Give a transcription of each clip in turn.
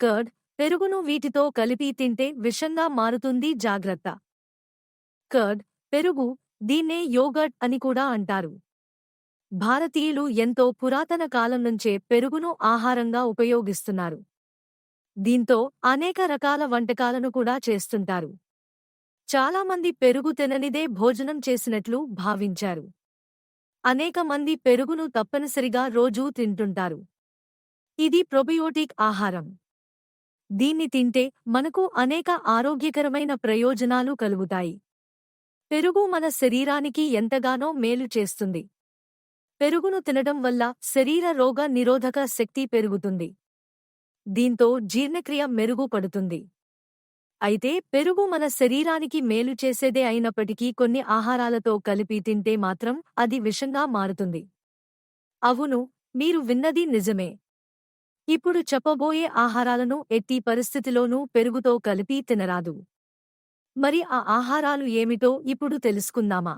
Curd పెరుగును వీటితో కలిపి తింటే విషంగా మారుతుంది జాగ్రత్త. కర్డ్ పెరుగు దీన్నే యోగర్ట్ అని కూడా అంటారు. భారతీయులు ఎంతో పురాతన కాలం నుంచే పెరుగును ఆహారంగా ఉపయోగిస్తున్నారు. దీంతో అనేక రకాల వంటకాలను కూడా చేస్తుంటారు. చాలామంది పెరుగు తిననిదే భోజనం చేసినట్లు భావించారు. అనేక మంది పెరుగును తప్పనిసరిగా రోజూ తింటుంటారు. ఇది ప్రొబయోటిక్ ఆహారం. దీన్ని తింటే మనకు అనేక ఆరోగ్యకరమైన ప్రయోజనాలు కలుగుతాయి. పెరుగు మన శరీరానికి ఎంతగానో మేలు చేస్తుంది. పెరుగును తినడం వల్ల శరీర రోగ నిరోధక శక్తి పెరుగుతుంది. దీంతో జీర్ణక్రియ మెరుగుపడుతుంది. అయితే పెరుగు మన శరీరానికి మేలు చేసేదే అయినప్పటికీ కొన్ని ఆహారాలతో కలిపి తింటే మాత్రం అది విషంగా మారుతుంది. అవును మీరు విన్నది నిజమే. ఇప్పుడు చెప్పబోయే ఆహారాలను ఎట్టి పరిస్థితిలోనూ పెరుగుతో కలిపి తినరాదు. మరి ఆ ఆహారాలు ఏమిటో ఇప్పుడు తెలుసుకుందామా?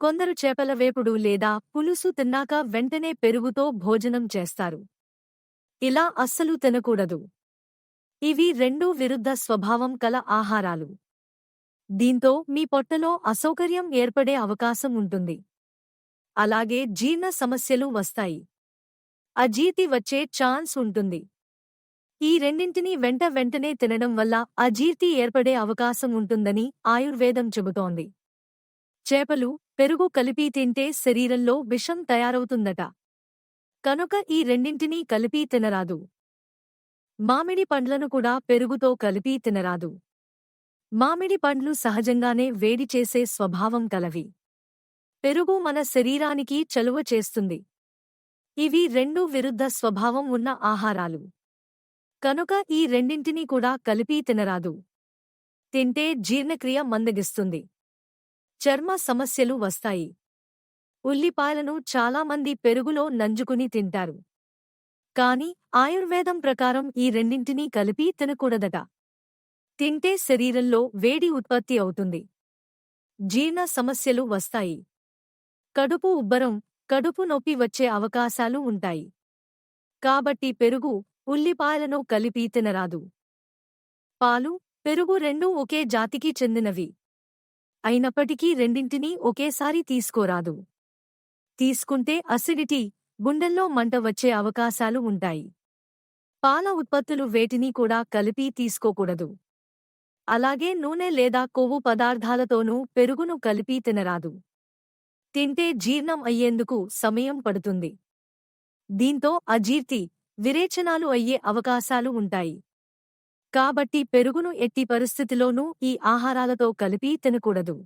కొందరు చేపల వేపుడు లేదా పులుసు తిన్నాక వెంటనే పెరుగుతో భోజనం చేస్తారు. ఇలా అస్సలు తినకూడదు. ఇవి రెండూ విరుద్ధ స్వభావం కల ఆహారాలు. దీంతో మీ పొట్టలో అసౌకర్యం ఏర్పడే అవకాశం ఉంటుంది. అలాగే జీర్ణ సమస్యలు వస్తాయి. అజీర్తి వచ్చే ఛాన్స్ ఉంటుంది. ఈ రెండింటినీ వెంట వెంటనే తినడం వల్ల అజీర్తి ఏర్పడే అవకాశం ఉంటుందని ఆయుర్వేదం చెబుతోంది. చేపలు పెరుగు కలిపి తింటే శరీరంలో విషం తయారవుతుందట. కనుక ఈ రెండింటినీ కలిపి తినరాదు. మామిడి పండ్లను కూడా పెరుగుతో కలిపి తినరాదు. మామిడి పండ్లు సహజంగానే వేడి చేసే స్వభావం కలవి. పెరుగు మన శరీరానికి చలువ చేస్తుంది. ఇవి రెండు విరుద్ధ స్వభావం ఉన్న ఆహారాలు. కనుక ఈ రెండింటినీ కూడా కలిపి తినరాదు. తింటే జీర్ణక్రియ మందగిస్తుంది. చర్మ సమస్యలు వస్తాయి. ఉల్లిపాయలను చాలామంది పెరుగులో నంజుకుని తింటారు. కాని ఆయుర్వేదం ప్రకారం ఈ రెండింటినీ కలిపి తినకూడదట. తింటే శరీరంలో వేడి ఉత్పత్తి అవుతుంది. జీర్ణ సమస్యలు వస్తాయి. కడుపు ఉబ్బరం కడుపు నొప్పి వచ్చే అవకాశాలు ఉంటాయి. కాబట్టి పెరుగు ఉల్లిపాయలను కలిపి తినరాదు. పాలు పెరుగు రెండూ ఒకే జాతికి చెందినవి. అయినప్పటికీ రెండింటినీ ఒకేసారి తీసుకోరాదు. తీసుకుంటే అసిడిటీ గుండెల్లో మంట వచ్చే అవకాశాలు ఉంటాయి. పాల ఉత్పత్తులు వేటిని కూడా కలిపి తీసుకోకూడదు. అలాగే నూనె లేదా కొవ్వు పదార్థాలతోనూ పెరుగును కలిపి తినరాదు. తింటే జీర్ణం అయ్యేందుకు సమయం పడుతుంది. దీంతో అజీర్తి విరేచనాలు అయ్యే అవకాశాలు ఉంటాయి. కాబట్టి పెరుగును ఎట్టి పరిస్థితిలోనూ ఈ ఆహారాలతో కలిపి తినకూడదు.